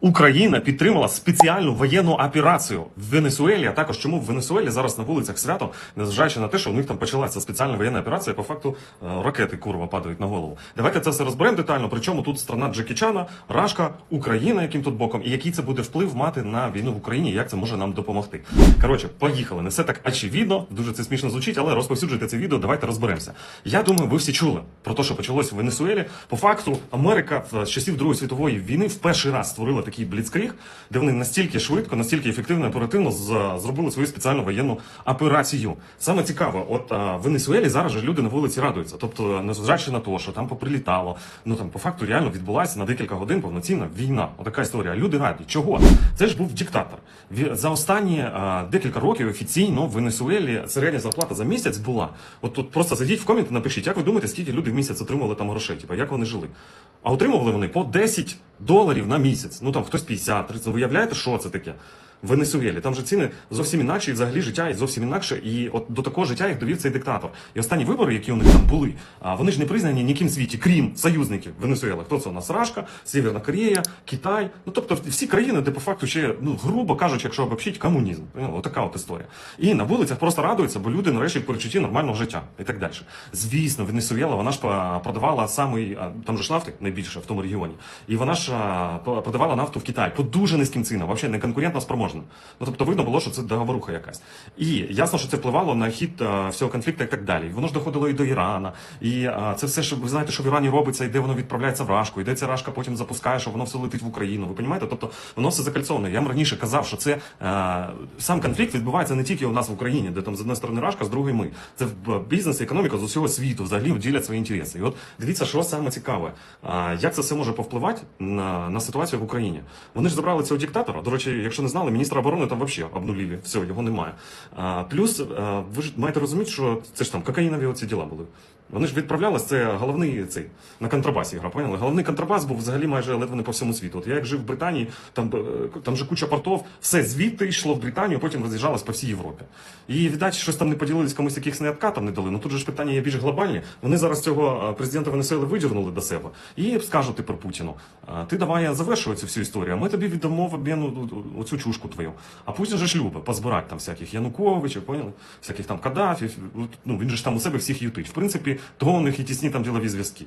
Україна підтримала спеціальну воєнну операцію в Венесуелі. А також чому в Венесуелі зараз на вулицях свято, незважаючи на те, що у них там почалася спеціальна воєнна операція, по факту е, ракети курва падають на голову. Давайте це все розберемо детально. Причому тут страна Джекі Чана, Рашка, Україна, яким тут боком, і який це буде вплив мати на війну в Україні, як це може нам допомогти. Коротше, поїхали. Не все так очевидно, дуже це смішно звучить, але розповсюджуйте це відео. Давайте розберемося. Я думаю, ви всі чули про те, що почалось в Венесуелі. По факту, Америка в- часів Другої світової війни в перший раз створила такий бліцкріг, де вони настільки швидко, настільки ефективно оперативно зробили свою спеціальну воєнну операцію. Саме цікаво, от а, в Венесуелі зараз же люди на вулиці радуються. Тобто, незважаючи на те, що там поприлітало, ну там по факту реально відбулася на декілька годин повноцінна війна. Отака історія. Люди раді. Чого? Це ж був диктатор. За останні а, декілька років офіційно в Венесуелі середня зарплата за місяць була. От тут просто зайдіть в коменти, напишіть, як ви думаєте, скільки люди місяць отримували там грошей? Типу, як вони жили? А отримували вони по 10 доларів на місяць. Ну там хтось 50, 30. Ви уявляєте, що це таке? В Венесуелі. Там же ціни зовсім інакші, і взагалі життя зовсім інакше. І от до такого життя їх довів цей диктатор. І останні вибори, які у них там були, а вони ж не признані ніким світі, крім союзників Венесуели. Хто це у нас? Рашка, Северна Корея, Китай. Ну тобто всі країни, де по факту ще, ну грубо кажучи, якщо обобщить, комунізм. Отака от історія. І на вулицях просто радуються, бо люди нарешті в перечутті нормального життя і так далі. Звісно, Венесуела, вона ж продавала самий, там же ж нафти найбільше в тому регіоні. І вона ж продавала нафту в Китай по дуже низьким цінам, взагалі не конкурентно спроможна. Ну тобто видно було, що це договоруха якась. І ясно, що це впливало на хід всього конфлікту і так далі. Воно ж доходило і до Ірана. І це все, що ви знаєте, що в Ірані робиться, і де воно відправляється в Рашку, і де ця Рашка потім запускає, що воно все летить в Україну. Ви розумієте? Тобто воно все закальцоване. Я вам раніше казав, що це сам конфлікт відбувається не тільки у нас в Україні, де там з одної сторони Рашка, з другої ми. Це бізнес і економіка з усього світу взагалі ділять свої інтереси. І от дивіться, що саме цікаве, як це все може повпливати на, на ситуацію в Україні. Вони ж забрали цього диктатора. До речі, якщо не знали, міністра оборони там взагалі обнулили. Все, його немає. А, плюс а, ви ж маєте розуміти, що це ж там кокаїнові оці діла були. Вони ж відправлялись, це головний цей на контрабасі гра, поняли? Головний контрабас був взагалі майже ледве не по всьому світу. От я як жив в Британії, там, е, там же куча портов, все звідти йшло в Британію, потім роз'їжджалось по всій Європі. І віддать, щось там не поділились, комусь якихось не откатом не дали. Ну тут же ж питання є більш глобальні. Вони зараз цього е, президента Венесуели видірнули до себе і скажуть про Путіну: ти давай завершуй цю всю історію, а ми тобі віддамо в обмін оцю чушку твою. А Путін же ж любить позбирати там всяких Януковичів, поняли? Всяких там Каддафів. Ну він же ж там у себе всіх ютить. В принципі, того у них і тісні там ділові зв'язки.